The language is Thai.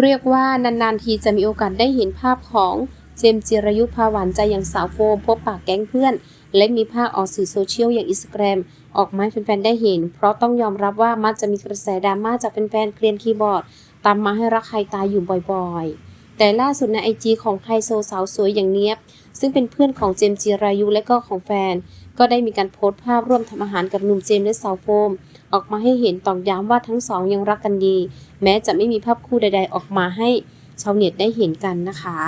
เรียกว่านานๆทีจะมีโอกาสได้เห็นภาพของเจมส์จิรายุพาหวานใจอย่างสาวโฟมพบปากแก๊งเพื่อน และมีภาพออกสื่อโซเชียลอย่างอินสตาแกรมออกมาให้แฟนๆได้เห็น เพราะต้องยอมรับว่ามักจะมีกระแสดราม่าจากแฟนๆเกลียนคีย์บอร์ด ตามมาให้รักใครตายอยู่บ่อยๆ แต่ล่าสุดในไอจีของไฮโซสาวสวยอย่างเนียบ ซึ่งเป็นเพื่อนของเจมจิรายุและก็ของแฟน ก็ได้มีการโพสต์ภาพร่วมทำอาหารกับหนุ่มเจมและสาวโฟม ออกมาให้เห็นตอกย้ำว่าทั้งสองยังรักกันดี แม้จะไม่มีภาพคู่ใด ๆ ออกมาให้ชาวเน็ตได้เห็นกันนะคะ